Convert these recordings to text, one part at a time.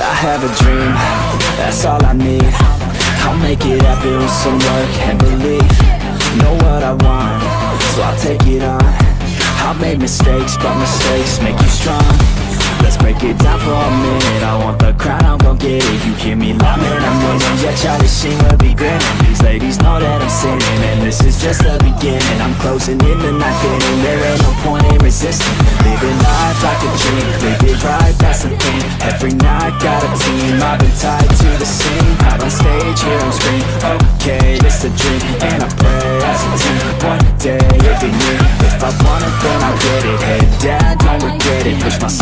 I have a dream, that's all I need. I'll make it happen with some work and belief. Know what I want, so I'll take it on. I've made mistakes, but mistakes make you strong. Let's break it down for a minute. I want the crown, I'm gon' get it. You hear me loud, man, I'm winning. Yeah, Charlie Sheen will be grinning ladies know that I'm sinning And this is just the beginning. I'm closing in the night inning There ain't no point in resisting. Living life like a dream Live it right, that's the thing. Every night, got a team I've been tied to the scene. Out on stage, hear them scream Okay, it's a dream And I pray as a team. One day, If be me. If I want it, then I'll get it. Head down, don't regret it. Push myself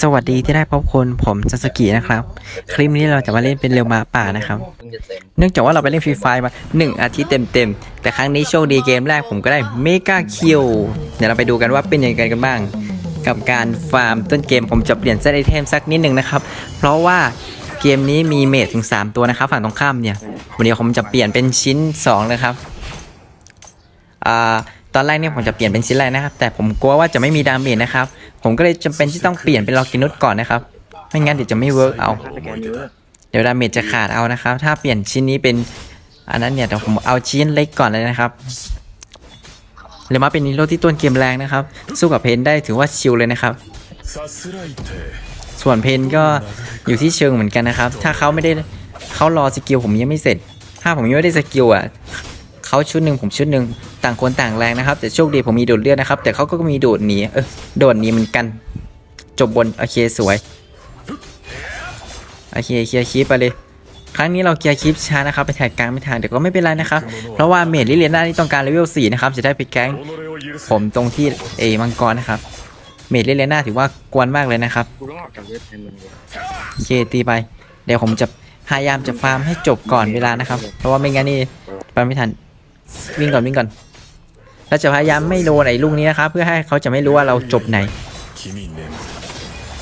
สวัสดีที่ได้พบคุณผมซาสกินะครับ คลิปนี้เราจะมาเล่นเป็นเร็วมาป่านะครับ เนื่องจากว่าเราไปเล่นฟรีไฟมา 1 อาทิตย์เต็มๆ แต่ครั้งนี้โชคดีเกมแรกผมก็ได้เมกาคิวเดี๋ยวเราไปดูกันว่าเป็นยังไงกันบ้าง กับการฟาร์มต้นเกมผมจะเปลี่ยนเซตไอเทมสักนิดหนึ่งนะครับ เพราะว่าเกมนี้มีเมทถึง 3 ตัวนะครับ ฝั่งตรงข้ามเนี่ยวันนี้ผมจะเปลี่ยนเป็นชิ้น2นะครับอ่า ตอนแรกเนี่ยผมจะเปลี่ยนเป็นชิ้นแรกนะครับ แต่ผมกลัวว่าจะไม่มีดาเมจนะครับ ผมก็เลยจำเป็นที่ต้องเปลี่ยนเป็นลอกินุสก่อนนะครับ ไม่งั้นเดี๋ยวจะไม่เวิร์กเอา เดี๋ยวดาเมจจะขาดเอานะครับ ถ้าเปลี่ยนชิ้นนี้เป็นอันนั้นเนี่ยเดี๋ยวผมเอาชิ้นเล็กก่อนเลยนะครับเรมาเป็นนิโรที่ต้นเกมแรงนะครับ สู้กับเพนได้ถือว่าชิลเลยนะครับ ส่วนเพนก็อยู่ที่เชิงเหมือนกันนะครับ ถ้าเขาไม่ได้เขารอสกิลผมยังไม่เสร็จ ถ้าผมยังไม่ได้สกิลอะเขาชุดหนึ่งผมชุดหนึ่ง ต่างคนต่างแรงนะครับ แต่โชคดีผมมีโดดเลือดนะครับ แต่เขาก็มีโดดหนีเออโดดหนีเหมือนกัน จบบนโอเคสวยโอเคเคลียร์คลิปไปเลยครั้งนี้เราเคลียร์คลิปช้านะครับไปถ่ายกลางไม่ทันแต่ก็ไม่เป็นไรนะครับ เพราะว่าเมดลิเลียนานี่ต้องการเลเวล4นะครับจะได้ไปแก๊งผมตรงที่เอมังกรนะครับ เมดลิเลียนาถือว่ากวนมากเลยนะครับโอเคตีไป เดี๋ยวผมจะพยายามจะฟาร์มให้จบก่อนเวลานะครับ เพราะว่าไม่งั้นนี่ไปไม่ทันวิ่งก่อนวิ่งก่อน เราจะพยายามไม่โดนไอ้ลูกนี้นะครับเพื่อให้เขาจะไม่รู้ว่าเราจบไหน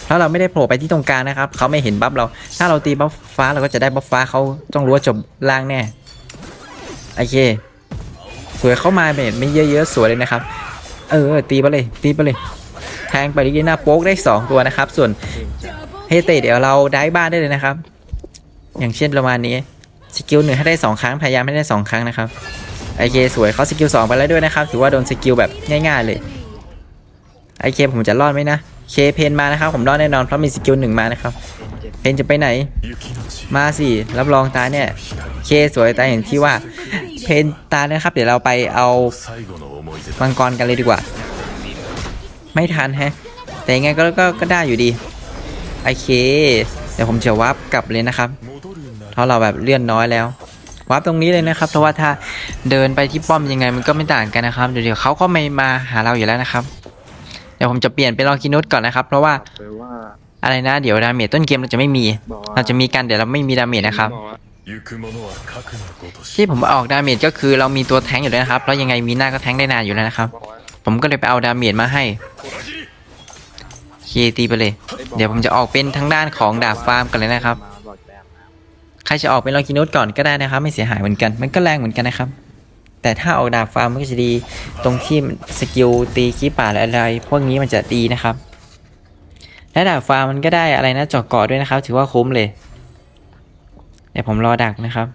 ถ้าเราไม่ได้โผล่ไปที่ตรงกลางนะครับเขาไม่เห็นบัฟเรา ถ้าเราตีบัฟฟ้าเราก็จะได้บัฟฟ้าเขาต้องรู้ว่าจบล่างแน่โอเค สวยเข้ามาเมดไม่เยอะๆสวยเลยนะครับ เออตีไปเลย ตีไปเลย แทงไปดีหน้าโป๊กได้ 2 ตัวนะครับ ส่วนเฮเตเดี๋ยวเราได้บ้านได้เลยนะครับ อย่างเช่นประมาณนี้สกิลหนึ่งให้ได้ 2 ครั้งพยายามให้ได้ 2 ครั้งนะครับ โอเคสวยเขาสกิล2ไปแล้วด้วยนะครับ ถือว่าโดนสกิลแบบง่ายๆเลยไอเคผมจะรอดไหมนะเคเพนมานะครับผมรอดแน่นอนเพราะมีสกิลหนึ่งมานะครับเพนจะไปไหน มาสิรับรองตาเนี่ยเคสวยตายเห็นที่ว่าเพนตานะครับ เดี๋ยวเราไปเอามังกรกันเลยดีกว่า ไม่ทันแฮะ แต่ยังไงก็ก็ก็ได้อยู่ดีโอเคเดี๋ยวผมจะวับกลับเลยนะครับเพราะเราแบบเลื่อนน้อยแล้ว วับตรงนี้เลยนะครับ เพราะว่าถ้าเดินไปที่ป้อมยังไงมันก็ไม่ต่างกันนะครับเดี๋ยวเดี๋ยวเขาก็ไม่มาหาเราอยู่แล้วนะครับ เดี๋ยวผมจะเปลี่ยนเป็นลอกินุสก่อนนะครับ เพราะว่าแปว่าอะไรนะ เดี๋ยวดาเมจต้นเกมเราจะไม่มี บอกว่าเราจะมีกันเดี๋ยวเราไม่มีดาเมจนะครับ อกว่าที่ผมออกดาเมจก็คือเรามีตัวแทงค์อยู่แล้วนะครับ แล้วยังไงมีหน้าก็แทงค์ได้นานอยู่แล้วนะครับ บอกว่าผมก็เลยไปเอาดาเมจมาให้เคตีไปเลย เดี๋ยวผมจะออกเป็นทางด้านของดาบฟาร์มกันเลยนะครับ มาบอกแบบมา ใครจะออกเป็นลองกินุสก่อนก็ได้นะครับ ไม่เสียหายเหมือนกัน มันก็แรงเหมือนกันนะครับ แต่ถ้าออกดาบฟาร์มมันก็จะดีตรงที่สกิลตีขี้ป่าและอะไร พวกนี้มันจะดีนะครับ และดาบฟาร์มมันก็ได้อะไรนะเจอกเกาะด้วยนะครับ ถือว่าคุ้มเลยเดี๋ยวผมรอดักนะครับ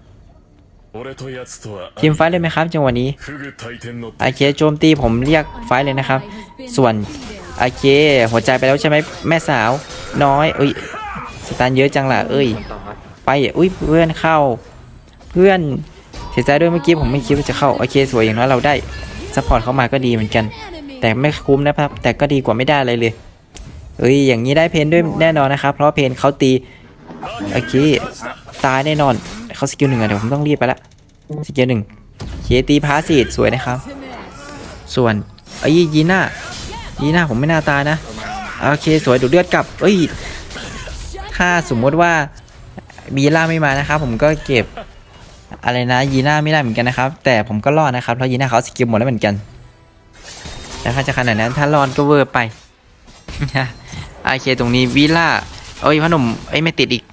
ทีมไฟท์เลยไหมครับจังหวะนี้อาเคโจมตีผมเรียกไฟท์เลยนะครับ ส่วนอาเคหัวใจไปแล้วใช่ไหมแม่สาว น้อยเอ้ยสตาร์เยอะจังล่ะเอ้ย ไปอุ้ยเพื่อนเข้า เพื่อนเสียใจด้วยเมื่อกี้ผมไม่คิดว่าจะเข้าโอเคสวยอย่างน้อยเราได้ซัพพอร์ตเข้ามาก็ดีเหมือนกัน แต่ไม่คุ้มนะครับ แต่ก็ดีกว่าไม่ได้อะไรเลยเอ้ยอย่างนี้ได้เพนด้วยแน่นอนนะครับ เพราะเพนเขาตีโอเคตายแน่นอนเขาสกิลหนึ่งอะเดี๋ยวผมต้องรีบไปละสกิลหนึ่งเคตีพาสีดสวยนะครับ ส่วนไอ้ยยีน่ายีน่าผมไม่น่าตายนะโอเคสวยดูเลือดกลับเอ้ยถ้าสมมติว่า บีล่าไม่มานะครับ ผมก็เก็บอะไรนะยีน่าไม่ได้เหมือนกันนะครับ แต่ผมก็รอดนะครับเพราะยีน่าเขาสกิลหมดแล้วเหมือนกันแต่ถ้าจะขนาดนั้นถ้ารอดก็เวอร์ไปโอเคตรงนี้วีล่าโอ้ยพอหนมเอ้ยไม่ติดอีก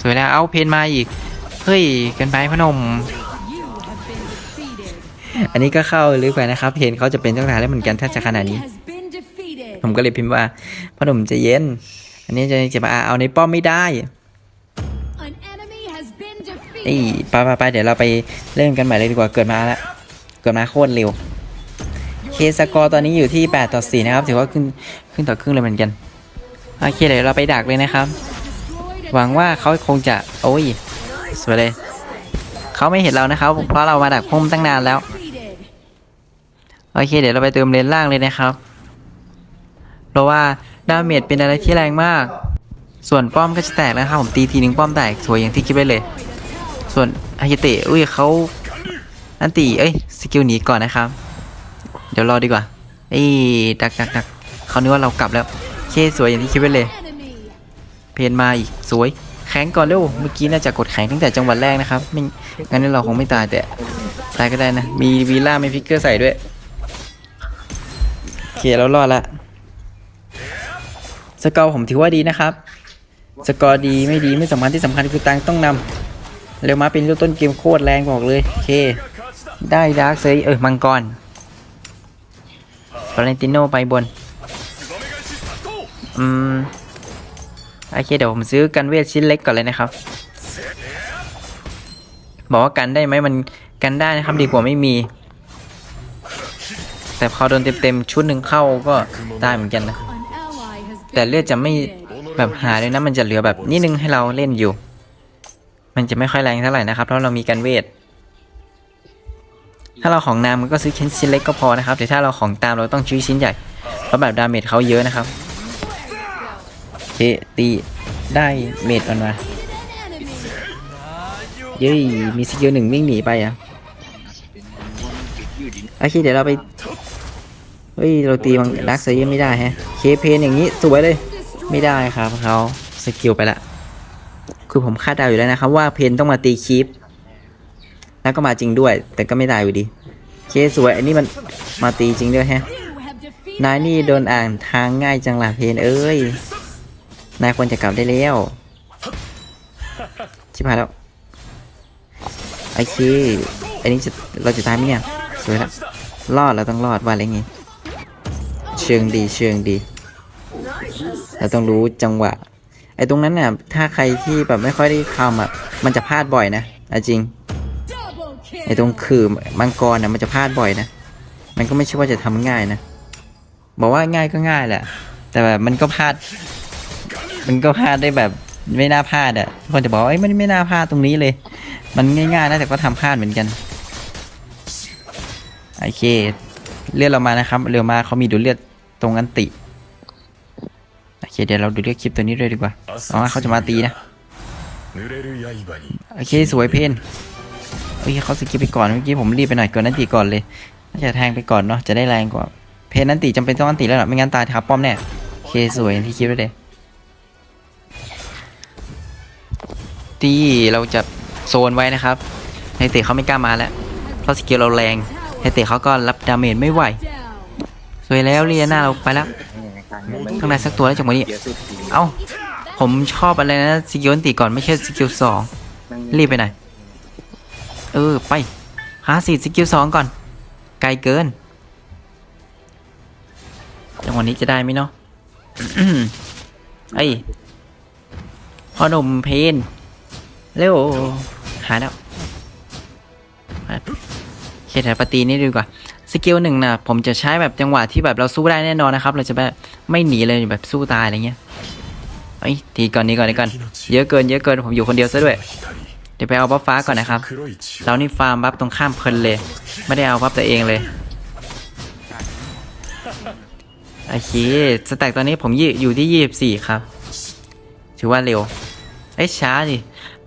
สวยแล้วเอาเพนมาอีกเฮ้ยกันไปพอหนม You have been defeated. อันนี้ก็เข้าลึกไปนะครับ เพนเขาจะเป็นเจ้าทายแล้วเหมือนกันถ้าจะขนาดนี้ ผมก็เลยพิมพ์ว่าพอหนมจะเย็น อันนี้จะจะมาเอาในป้อมไม่ได้ นี่ไปไปไปเดี๋ยวเราไปเล่นกันใหม่เลยดีกว่าเกิดมาแล้วเกิดมาโคตรเร็วเคสกอร์ตอนนี้อยู่ที่ 8 ต่อ 4 นะครับ ถือว่าขึ้นขึ้นต่อครึ่งเลยเหมือนกันโอเคเดี๋ยวเราไปดักเลยนะครับ หวังว่าเขาคงจะโอ้ยสวยเลยเขาไม่เห็นเรานะครับ เพราะเรามาดักพุ่มตั้งนานแล้วโอเค เดี๋ยวเราไปเติมเลนล่างเลยนะครับ เพราะว่าดาเมจเป็นอะไรที่แรงมาก ส่วนป้อมก็จะแตกนะครับผมตีทีนึงป้อมแตกสวยอย่างที่คิดไว้เลย ส่วนอาฮิเตะอุ้ยเขาอันตีเอ้ยสกิลหนีก่อนนะครับ เดี๋ยวรอดีกว่าเอ้ดักดักดักเขานึกว่าเรากลับแล้วเคสวยอย่างที่คิดไว้เลย เพนมาอีกสวย แข็งก่อนเร็วเมื่อกี้น่าจะกดแข็งตั้งแต่จังหวัดแรกนะครับไม่งั้นเราคงไม่ตายแต่ตายก็ได้นะ มีวีล่ามีฟิกเกอร์ใส่ด้วยโอเคเรารอดละสกอร์ผมถือว่าดีนะครับ สกอร์ดีไม่ดีไม่สำคัญที่สำคัญคือตังต้องนำ เร็วมาเป็นต้นเกมโคตรแรงบอกเลยโอเค ได้ดาร์กเซยเออมังกรฟลอเรนติโนไปบน อืม โอเค เดี๋ยวผมซื้อกันเวทชิ้นเล็กก่อนเลยนะครับ บอกว่ากันได้ไหมมันกันได้นะครับดีกว่าไม่มี แต่พอโดนเต็มๆชุดหนึ่งเข้าก็ได้เหมือนกันนะ แต่เลือดจะไม่แบบหายเลยนะ มันจะเหลือแบบนิดนึงให้เราเล่นอยู่ มันจะไม่ค่อยแรงเท่าไหร่นะครับเพราะเรามีกันเวท ถ้าเราของนามก็ซื้อชิ้นเล็กก็พอนะครับแต่ถ้าเราของตามเราต้องซื้อชิ้นใหญ่เพราะแบบดาเมจเขาเยอะนะครับเคตีได้เมจออกมาเย้ยมีสกิลหนึ่งวิ่งหนีไปอะโอเคเดี๋ยวเราไปเฮ้ยเราตีมังดักเซย์ไม่ได้แฮะเคเพนอย่างนี้สวยเลย ไม่ได้ครับเขาสกิลไปละ คือผมคาดเดาอยู่แล้วนะครับว่าเพนต้องมาตีคีปแล้วก็มาจริงด้วย แต่ก็ไม่ได้อยู่ดีเคสวยอันนี้มันมาตีจริงด้วยแฮะนายนี่โดนอ่านทางง่ายจังล่ะเพนเอ้ยนายควรจะกลับได้แล้วชิบหายแล้วโอเคอันนี้จะเราจะตายไหมเนี่ยสวยละรอดเราต้องรอดว่าอะไรงี้เชิงดีเชิงดี เราต้องรู้จังหวะ ไอ้ตรงนั้นน่ะถ้าใครที่แบบไม่ค่อยได้ทำอะมันจะพลาดบ่อยนะจริงไอ้ตรงขื่อมังกรน่ะมันจะพลาดบ่อยนะมันก็ไม่ใช่ว่าจะทำง่ายนะบอกว่าง่ายก็ง่ายแหละ แต่แบบมันก็พลาด มันก็พลาดได้แบบไม่น่าพลาดอะคนจะบอกว่าเอ้ยมันไม่น่าพลาดตรงนี้เลย มันง่ายๆนะแต่ก็ทำพลาดเหมือนกันโอเคเลือดเรามานะครับ เร็วมาเขามีดูเลือดตรงอันติ เคเดี๋ยวเราดูเลือกคลิปตัวนี้ด้วยดีกว่าอ๋อเขาจะมาตีนะโอเคสวยเพนเฮ้ยเขาสกิปไปก่อนเมื่อกี้ผมรีบไปหน่อยก่อนนันตีก่อนเลยน่าจะแทงไปก่อนเนาะจะได้แรงกว่า เพนนันตีจำเป็นต้องนันตีแล้วหรอไม่งั้นตายครับป้อมแน่โอเคสวยที่คลิปเลยที่เราจะโซนไว้นะครับไฮเตะเขาไม่กล้ามาแล้วเพราะสกิลเราแรงไฮเตะเขาก็รับดาเมจไม่ไหวสวยแล้วเรียนาเราไปแล้ว ข้างในสักตัวแล้วจังหวะนี้เสียสุดทีเอ้า ผมชอบอะไรนะสกิลอันติก่อนไม่ใช่สกิลสองรีบไปไหนอยเออ ไป หาสีสกิลสองก่อน ไกลเกิน จังหวะนี้จะได้ไหมเนาะไอ้พ่อหนุ่มเพนเร็ว หาแล้วเคแถวปตีนี่ดีกว่าสกิลหนึ่งนะผมจะใช้แบบจังหวะที่แบบเราสู้ได้แน่นอนนะครับ เราจะแบบ ไม่หนีเลยแบบสู้ตายอะไรเงี้ยไอ้ทีก่อนนี้ก่อนนี้ก่อนเยอะเกินเยอะเกินผมอยู่คนเดียวซะด้วยเดี๋ยวไปเอาบัฟฟ้าก่อนนะครับเรานี่ฟาร์มบัฟตรงข้ามเพลินเลย ไม่ได้เอาบัฟตัวเองเลยโอเคสแต็กตอนนี้ผมอยู่ที่ยี่สิบี่ครับ ถือว่าเร็วไอ้ช้าสิ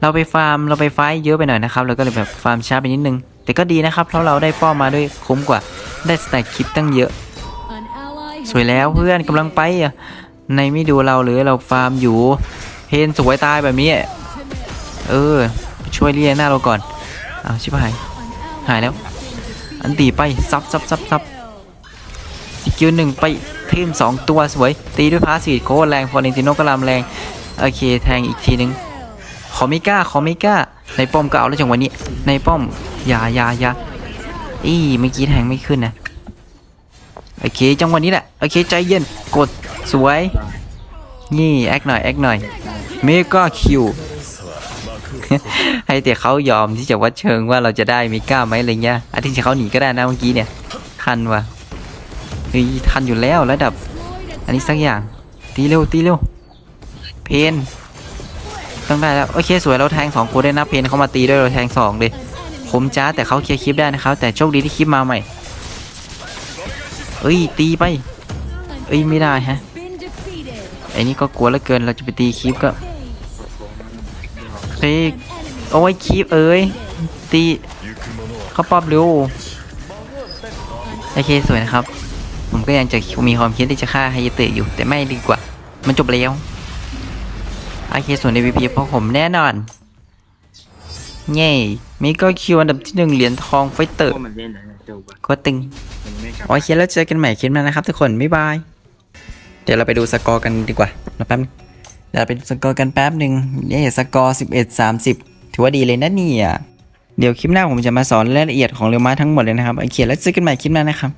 เราไปฟาร์มเราไปไฟเยอะไปหน่อยนะครับเราก็เลยแบบฟาร์มช้าไปนิดนึง แต่ก็ดีนะครับเพราะเราได้ป้อมมาด้วยคุ้มกว่าได้สแต็กคลิปตั้งเยอะ สวยแล้วเพื่อนกำลังไปอะในไม่ดูเราเลยเราฟาร์มอยู่ เพนสวยตายแบบนี้ เออ ช่วยเลียหน้าเราก่อนเอาชิบหาย หายแล้ว อันตีไปซับซับซับซับสกิลหนึ่งไปทิมสองตัวสวย ตีด้วยพาสซีโคแรงฟอร์เนติโนก็ลำแรง โอเค แทงอีกทีหนึงขอไม่กล้าขอไม่กล้า ในป้อมก็เอาแล้วจังวะนี้ ในป้อมอย่าอย่าอย่าอีเมื่อกี้แทงไม่ขึ้นนะ โอเคจังหวะนี้แหละโอเคใจเย็นกดสวย นี่แอคหน่อยแอคหน่อยเมก้าคิวให้แต่เขายอมที่จะวัดเชิงว่าเราจะได้มิก้าไหมอะไรเงี้ยอาทิตย์เขาหนีก็ได้นะเมื่อกี้เนี่ยทันวะเฮ้ยทันอยู่แล้วระดับ อันนี้สักอย่างตีเร็วตีเร็วเพนต้องได้แล้วโอเคสวยเราแทงสองคนได้นะเพนเขามาตีด้วยเราแทงสองเลยผมจ้าแต่เขาเคลียร์คลิปได้นะครับแต่โชคดีที่คลิปมาใหม่ เอ้ยตีไป เอ้ยไม่ได้ฮะไอ้นี่ก็กลัวเหลือเกินเราจะไปตีคลิปก็เฮ้ยโอ้ยคลิปเอ้ยตีเขาปอบเร็วโอเคสวยนะครับ ผมก็ยังจะมีความคิดที่จะฆ่าไฮเตะอยู่แต่ไม่ดีกว่า มันจบแล้วโอเคส่วนในวีพีเพราะผมแน่นอนเย่มีก็คิวอันดับที่หนึ่งเหรียญทองไฟเตอร์ พวกมันเล่นอะไรเจ้าวะก็ตึงมันไม่กลับโอเคแล้วเจอกันใหม่คลิปหน้านะครับทุกคนบ๊ายบาย เดี๋ยวเราไปดูสกอร์กันดีกว่านะแป๊บนึงเดี๋ยวเราไปดูสกอร์กันแป๊บหนึ่งเนี่ยสกอร์11 30 ถือว่าดีเลยนะเนี่ยเดี๋ยวคลิปหน้าผมจะมาสอนรายละเอียดของเรือม้าทั้งหมดเลยนะครับโอเคแล้วเจอกันใหม่คลิปหน้านะครับ